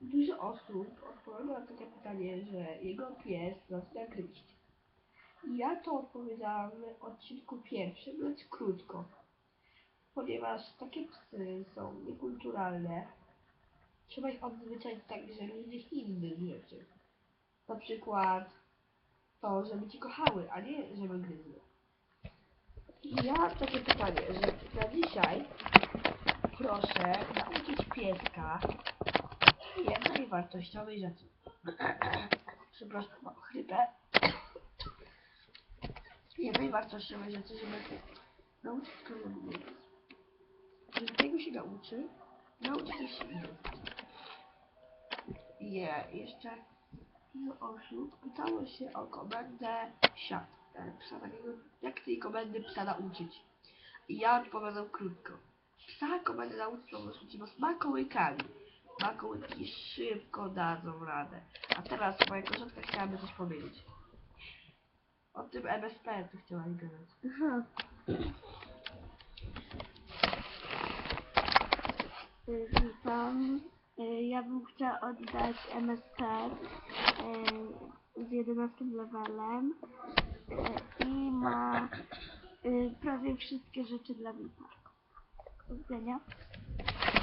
Dużo osób odpowiada na takie pytanie, że jego pies zaczyna gryźć. Ja to odpowiedziałam w odcinku pierwszym, lecz krótko. Ponieważ takie psy są niekulturalne, trzeba ich odzwyczaić także różnych innych rzeczy. Na przykład to, żeby cię kochały, a nie żeby gryzły. Ja takie pytanie, że na dzisiaj proszę pieska jednej wartościowej rzeczy. Przepraszam, mam chrypę. Jednej wartościowej rzeczy, żeby nauczyć kogo Jeżeli tego się nauczy, nauczy się innych. Je, jeszcze dużo osób pytało się o komendę siat. e, Psa takiego, jak tej komendy psa nauczyć? I ja odpowiadam krótko. Psa komendy nauczyć po prostu ci smakołykami. Smakołyki szybko dadzą radę. A teraz moja koleżanka chciałaby coś powiedzieć. O tym MSP co chciałaś gadać. Aha. Witam. Y, Ja bym chciała oddać MSC y, z 11 levelem y, i ma prawie wszystkie rzeczy dla VIP-a. Powodzenia. Jak